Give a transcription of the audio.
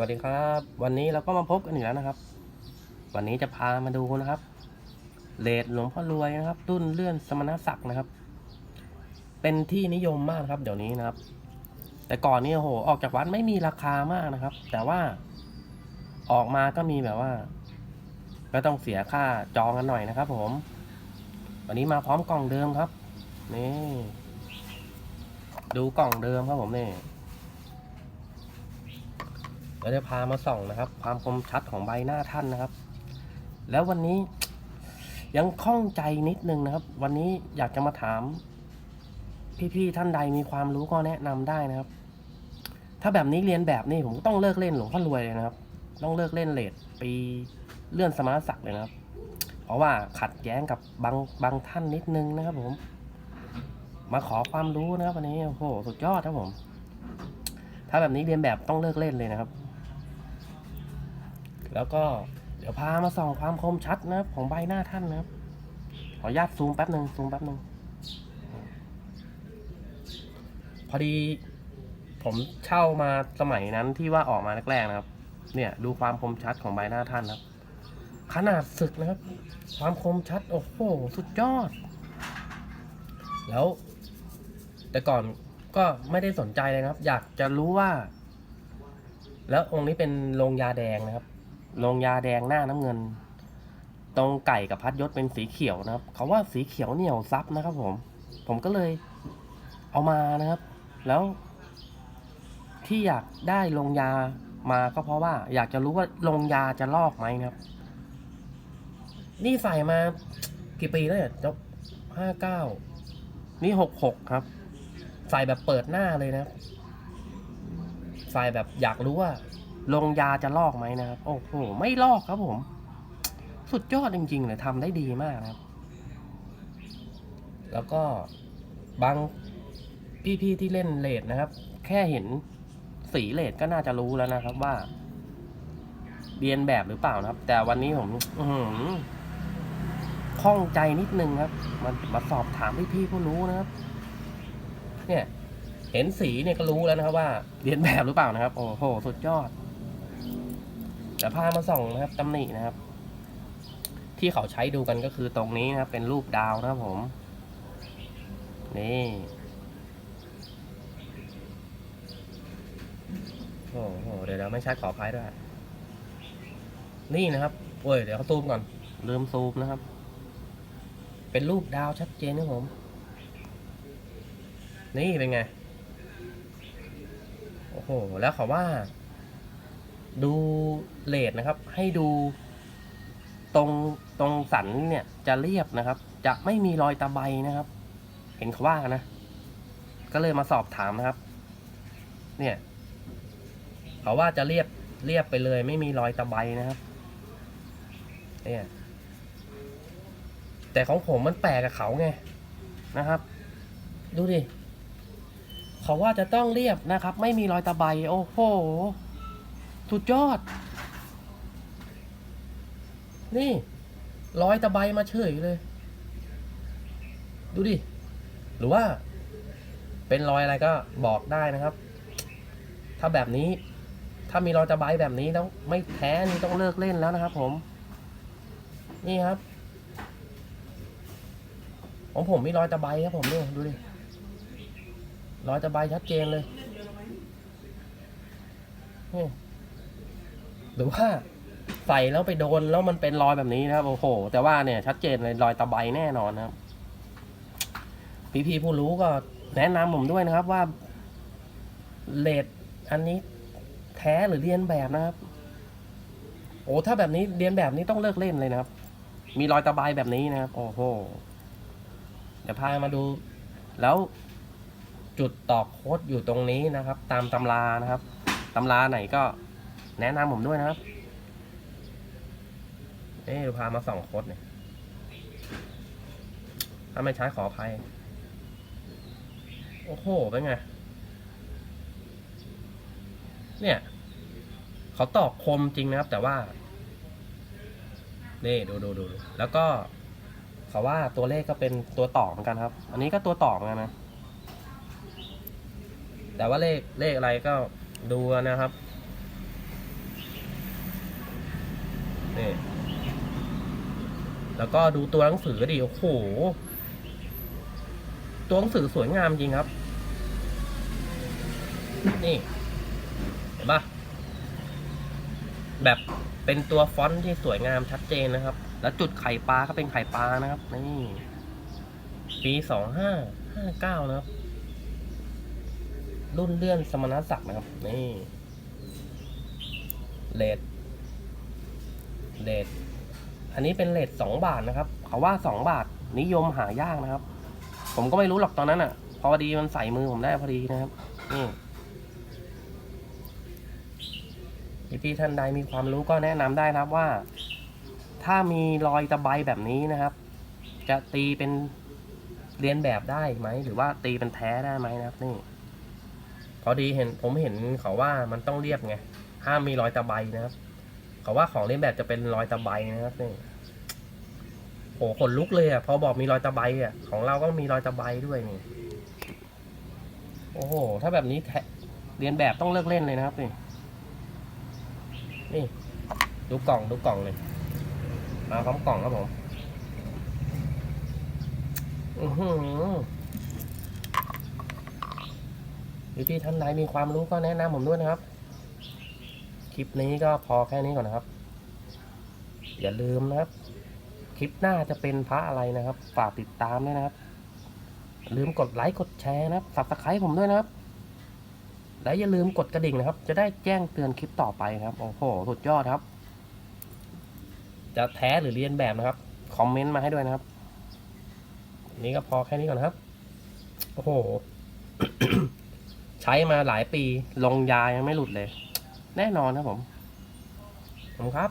วัสดีครับ วันนี้เราก็มาพบกันอีกแล้วนะครับ วันนี้จะพามาดูนะครับเลดหลวงพ่อรวยนะครับ รุ่นเลื่อนสมณศักดิ์นะครับ เป็นที่นิยมมากครับ เดี๋ยวนี้นะครับ แต่ก่อนนี่โอ้โหออกจากวัดไม่มีราคามากนะครับ แต่ว่าออกมาก็มีแบบว่า ก็ต้องเสียค่าจองกันหน่อยนะครับ ผม วันนี้มาพร้อมกล่องเดิมครับนี่ดูกล่องเดิมครับผมนี่ เราจะพามาส่องนะครับ ความคมชัดของใบหน้าท่านนะครับ แล้ววันนี้ยังข้องใจนิดนึงนะครับ วันนี้อยากจะมาถาม พี่ๆท่านใดมีความรู้ก็แนะนำได้นะครับ ถ้าแบบนี้เรียนแบบนี้ผมต้องเลิกเล่นหลวงพ่อรวยเลยนะครับ ต้องเลิกเล่นเลทปีเลื่อนสมณศักดิ์เลยนะครับ เพราะว่าขัดแย้งกับบางบางท่านนิดนึงนะครับผม มาขอความรู้นะครับวันนี้โอ้โหสุดยอดครับผม ถ้าแบบนี้เรียนแบบต้องเลิกเล่นเลยนะครับ แล้วก็เดี๋ยวพามาส่องความคมชัดนะของใบหน้าท่านนะครับ ขออนุญาตซูมแป๊บหนึ่งซูมแป๊บหนึ่งพอดี ผมเช่ามาสมัยนั้นที่ว่าออกมาแรกๆนะครับ เนี่ยดูความคมชัดของใบหน้าท่านนะครับ ขนาดศึกนะครับ ความคมชัดโอ้โหสุดยอด แล้ว แต่ก่อนก็ไม่ได้สนใจเลยนะครับ อยากจะรู้ว่า แล้วองค์นี้เป็นโรงยาแดงนะครับ โรงยาแดงหน้าน้ำเงิน ตรงไก่กับพัดยศเป็นสีเขียวนะครับเขาว่าสีเขียวเหนียวซับนะครับ ผม ผมก็เลยเอามานะครับ แล้วที่อยากได้โรงยามาก็เพราะว่า อยากจะรู้ว่าโรงยาจะลอกไหมนะครับ นี่ใส่มากี่ปีแล้วเนี่ยจบห้าเก้านี่หกหกครับ ใส่แบบเปิดหน้าเลยนะ ใส่แบบอยากรู้ว่า ลงยาจะลอกไหมนะครับ โอ้โห ไม่ลอกครับผม สุดยอดจริงๆเลยทำได้ดีมากนะครับ แล้วก็บางพี่ๆที่เล่นเลดนะครับ แค่เห็นสีเลดก็น่าจะรู้แล้วนะครับว่าเรียนแบบหรือเปล่านะครับ แต่วันนี้ผมอื้อหือข้องใจนิดนึงครับมันมาสอบถามพี่ๆผู้รู้นะครับ เนี่ย เห็นสีเนี่ยก็รู้แล้วนะครับว่า เรียนแบบหรือเปล่านะครับ โอ้โห สุดยอด เดี๋ยวพามาส่องนะครับตำหนินะครับ ที่เขาใช้ดูกันก็คือตรงนี้นะครับ เป็นรูปดาวนะครับผม นี่โอ้โหเดี๋ยวเดี๋ยวไม่ชัดขออภัยด้วย นี่นะครับโอ้ยเดี๋ยวเขาซูมก่อนลืมซูมนะครับ เป็นรูปดาวชัดเจนนะผม นี่เป็นไง โอ้โห แล้วเขาว่า ดูเลดนะครับ ให้ดูตรงตรงสันเนี่ยจะเรียบนะครับ จะไม่มีรอยตะไบนะครับ เห็นเขาว่ากันนะ ก็เลยมาสอบถามนะครับ เนี่ยเขาว่าจะเรียบเรียบไปเลย ไม่มีรอยตะไบนะครับเนี่ยแต่ของผมมันแปลกกับเขาไงนะครับ ดูดิเขาว่าจะต้องเรียบนะครับ ไม่มีรอยตะไบโอ้โห สุดยอด นี่รอยตะไบมาเฉยเลย ดูดิ หรือว่า เป็นรอยอะไรก็บอกได้นะครับ ถ้าแบบนี้ ถ้ามีรอยตะไบแบบนี้แล้วไม่แท้นี่ต้องเลิกเล่นแล้วนะครับ ผม นี่ครับของผมมีรอยตะไบครับผมนี่ดูดิรอยตะไบชัดเจนเลยนี่ หรือว่าใส่แล้วไปโดนแล้วมันเป็นรอยแบบนี้นะครับ โอ้โห แต่ว่าเนี่ยชัดเจนเลยรอยตะไบแน่นอนนะครับ พี่ๆผู้รู้ก็แนะนำผมด้วยนะครับว่าเลดอันนี้แท้หรือเรียนแบบนะครับ โอ้ถ้าแบบนี้เรียนแบบนี้ต้องเลิกเล่นเลยนะครับ มีรอยตะไบแบบนี้นะครับ โอ้โห เดี๋ยวพามาดู แล้วจุดตอกโค้ดอยู่ตรงนี้นะครับ ตามตำรานะครับตำราไหนก็ แนะนำผมด้วยนะครับ เอ๊ะพามาสองโคดเนี่ย ถ้าไม่ใช้ขออภัย โอ้โห เป็นไง เนี่ย เขาตอกคมจริงนะครับ แต่ว่า นี่ดูดูดูดูแล้วก็เขาว่าตัวเลขก็เป็นตัวต่อเหมือนกันครับ อันนี้ก็ตัวต่อเหมือนกันนะ แต่ว่าเลขเลขอะไรก็ดูนะครับ นี่แล้วก็ดูตัวหนังสือดิโอ้โห ตัวหนังสือสวยงามจริงครับ นี่ เห็นปะแบบเป็นตัวฟอนต์ที่สวยงามชัดเจนนะครับ แล้วจุดไข่ปลาก็เป็นไข่ปลานะครับ นี่ปีสองห้าห้าเก้านะครับ รุ่นเลื่อนสมณศักดิ์นะครับ นี่เลด เลดอันนี้เป็นเลดสองบาทนะครับ เขาว่าสองบาทนิยมหายากนะครับ ผมก็ไม่รู้หรอกตอนนั้นอะ พอดีมันใส่มือผมได้พอดีนะครับ นี่พี่ๆท่านใดมีความรู้ก็แนะนำได้นะครับว่า ถ้ามีรอยตะไบแบบนี้นะครับ จะตีเป็นเรียนแบบได้ไหม หรือว่าตีเป็นแท้ได้ไหมนะครับ นี่พอดีเห็นผมเห็นเขาว่ามันต้องเรียบไงห้ามมีรอยตะไบนะครับ เขาว่าของเลียนแบบจะเป็นรอยตะไบนะครับนี่โหขนลุกเลยอะพอบอกมีรอยตะไบอะของเราก็มีรอยตะไบด้วยนี่โอ้โห ถ้าแบบนี้เรียนแบบต้องเลิกเล่นเลยนะครับนี่นี่ ดูกล่องดูกล่องเลยมาพร้อมกล่องครับผมอือหือพี่ๆท่านใดมีความรู้ก็แนะนำผมด้วยนะครับ ลิปนี้ก็พอแค่นี้ก่อนนะครับ อย่าลืมนะครับ คลิปหน้าจะเป็นพระอะไรนะครับ ฝากติดตามด้วยนะครับ ลืมกดไลค์กดแชร์นะครับสับสไครต์ผมด้วยนะครับ และอย่าลืมกดกระดิ่งนะครับ จะได้แจ้งเตือนคลิปต่อไปครับ โอ้โห สุดยอดครับ จะแท้หรือเรียนแบบนะครับ คอมเมนต์มาให้ด้วยนะครับ นี้ก็พอแค่นี้ก่อนนะครับ โอ้โห ใช้มาหลายปี ลงยายังไม่หลุดเลย แน่นอนครับผมผมครับ